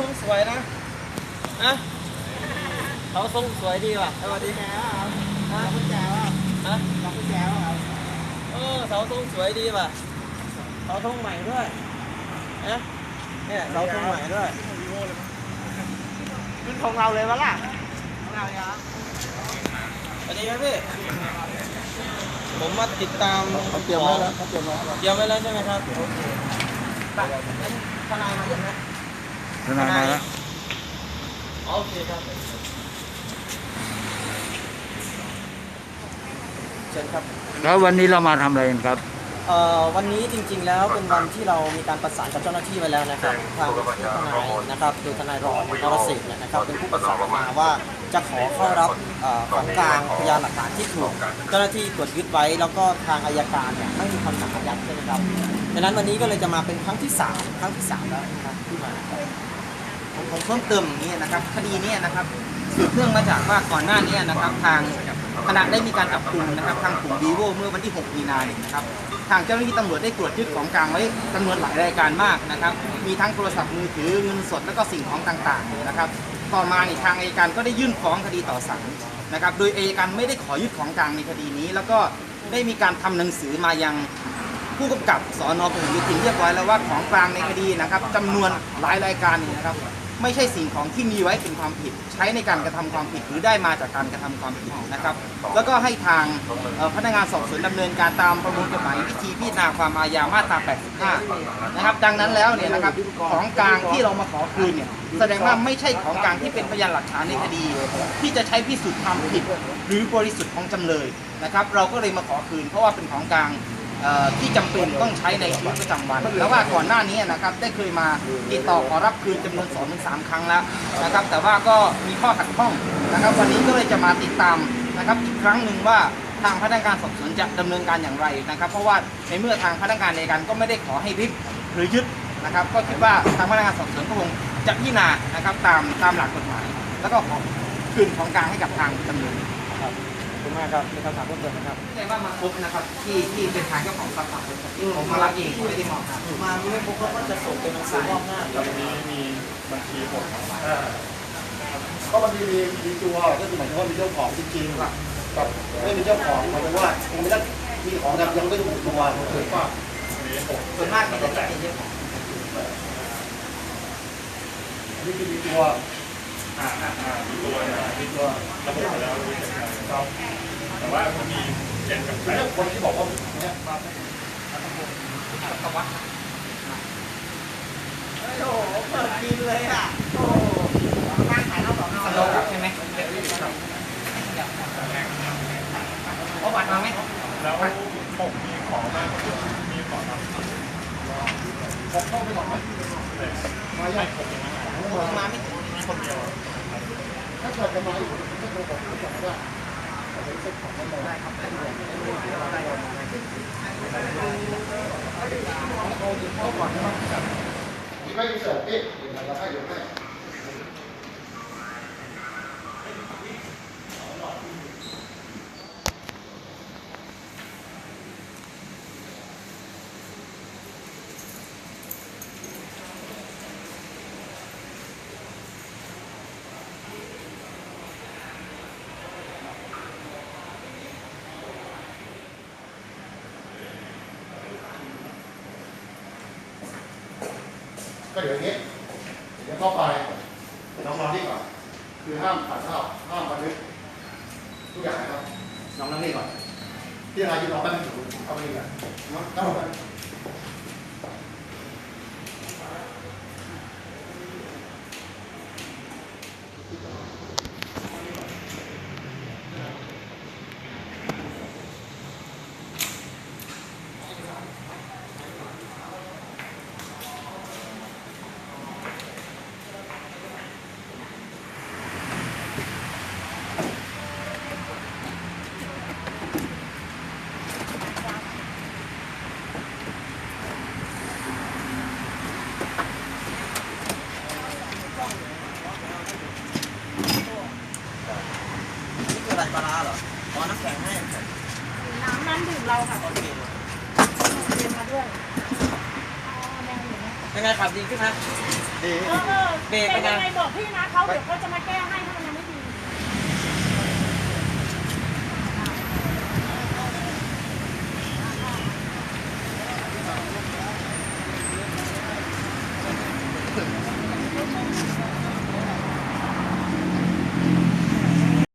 ทรงสวยนะนะเสาทรงสวยดีว่ะสวัสดีฮะคุณแจ๋วฮะครับคุณแจ๋วครับเออเสาทรงสวยดีว่ะเสาทรงใหม่ด้วยนะเนี่ยเสาทรงใหม่ด้วยขึ้นของเราเลยวะล่ะของเราเนี่ยสวัสดีครับพี่ผมมาติดตามเขาเตรียมไว้แล้วเขาเตรียมไว้แล้วเตรียมไว้แล้วใช่ไหมครับโอเคไปงั้นทนายมายังนะ ทนายมาแล้วอ๋อโอเคครับเชิญครับแล้ววันนี้เรามาทำอะไรกันครับ เอ่อวันนี้จริงๆแล้วเป็นวันที่เรามีการประสานกับเจ้าหน้าที่ไว้แล้วนะครับทางที่ทนายนะครับโดยทนายรอนนรสิทธิ์เนี่ยนะครับเป็นผู้ประสานมาว่าจะขอเข้ารับเอ่อของกลางพยานหลักฐานที่ถูกเจ้าหน้าที่ตรวจยึดไว้ แล้วก็ทางอายการเนี่ยไม่มีคำสั่งอายัดใช่ไหมครับดังนั้นวันนี้ก็เลยจะมาเป็นครั้งที่สามครั้งที่สามแล้วนะครับที่มาครับ ผมผมเพิ่มเติมอย่างนี้นะครับ คดีนี้นะครับสืบเนื่องมาจากว่าก่อนหน้านี้นะครับทางคณะได้มีการจับกลุ่มนะครับทางกลุ่มวีโวเมื่อวันที่ 6 มีนาเนี่ยนะครับทางเจ้าหน้าที่ตำรวจได้ตรวจยึดของกลางไว้จำนวนหลายรายการมากนะครับ มีทั้งโทรศัพท์มือถือเงินสดแล้วก็สิ่งของต่างๆเนี่ยนะครับ ต่อมาเนี่ยทางอัยการก็ได้ยื่นฟ้องคดีต่อศาลนะครับ โดยอัยการไม่ได้ขอยึดของกลางในคดีนี้ แล้วก็ได้มีการทำหนังสือมายังผู้กำกับสอนอพหลโยธินเรียบร้อยแล้วว่าของกลางในคดีนะครับจำนวนหลายรายการนี่นะครับ ไม่ใช่สิ่งของที่มีไว้เป็นความผิด ใช้ในการกระทำความผิดหรือได้มาจากการกระทำความผิดนะครับ แล้วก็ให้ทางเอ่อพนักงานสอบสวนดำเนินการตามประมวลกฎหมายวิธีพิจารณาความอาญามาตรา 85 นะครับ ดังนั้นแล้วเนี่ยนะครับของกลางที่เรามาขอคืนเนี่ยแสดงว่าไม่ใช่ของกลางที่เป็นพยานหลักฐานในคดี ที่จะใช้พิสูจน์ความผิดหรือบริสุทธิ์ของจำเลยนะครับ เราก็เลยมาขอคืนเพราะว่าเป็นของกลางเอ่อ ที่จำเป็นต้องใช้ในชีวิตประจำวันแล้วว่าก่อนหน้านี้นะครับได้เคยมาติดต่อขอรับคืนจำนวน2อถึงสครั้งแล้วนะครับ แต่ว่าก็มีข้อขัดข้องนะครับ วันนี้ก็เลยจะมาติดตามนะครับอีกครั้งหนึ่งว่าทางพนักงานสอบสวนจะดำเนินการอย่างไรนะครับ เพราะว่าในเมื่อทางพนักงานในการก็ไม่ได้ขอให้ริบหรือยึดนะครับ ก็คิดว่าทางพนักงานสอบสวนก็คงจะพิจารณานะครับตามตามหลักกฎหมาย แล้วก็ขอคืนของกลางให้กับทางจำเลยขอบคุณ มากครับมีคำถามเพิ่มเติมไหมครับแต่ว่ามาพบนะครับที่ที่เป็นทางเจ้าของทรัพย์สินผมมารับเองไม่ได้มองครับมาไม่พบเขาก็จะส่งเป็นหนังสือมอบหน้าแล้ววันนี้มีบัญชีหมดอ่าก็มันมีมีมีตัวก็คือหมายถึงว่ามีเจ้าของจริงๆกับไม่มีเจ้าของหมายถึงว่ายังไม่ได้มีของแต่ยังไม่ถูกตัวถูกป่ะมีหกส่วนมากมันจะเป็นเจ้าของอันนี้คือมีตัว อ่าอ่าอ่ามีตัวนะมีตัวระบุไปแล้วครับแต่ว่ามันมีเจ็ดกับแปดคนที่บอกว่าเนี่ยมาตะวัดโอ้โหเปิดกินเลยอะโอ้โหบ้านขายน้ำสองน้ำเรากลับใช่ไหมเอาบัตรมาไหมแล้วผมมีของมากมีของมาผมเข้าไปก่อไหมมาใหญ่ผมยังไม่หาผมาไม่ ถ้าจะมาอีกก็โทรบอกผู้จัดได้ได้ครับได้เข้าก่อนนะครับมีไม่มีเสิร์ฟพี่เราให้อยู่ให้ ก็เดี๋ยวนี้เดี๋ยวเข้าไปน้องนอนที่ก่อน คือห้ามถ่ายภาพห้ามบันทึกทุกอย่างนะครับน้องนั่งนี่ก่อนที่นายยืนรอแป๊บนึงอยู่เอาไปนี่กันน้องนั่งลงไปนี่คืออะไรปลาร้าเหรออ๋อ น้ำแข็งให้น้ำน้ำดื่มเราค่ะโอเคเตรียมมาด้วยอ๋อแดงอยู่นะเป็นไงขับดีขึ้นไหมคเอ๊ะเออเออเบรกไปนะยังไงบอกพี่นะเขาเดี๋ยวเขาจะมาแก้ให้ถ้ามัน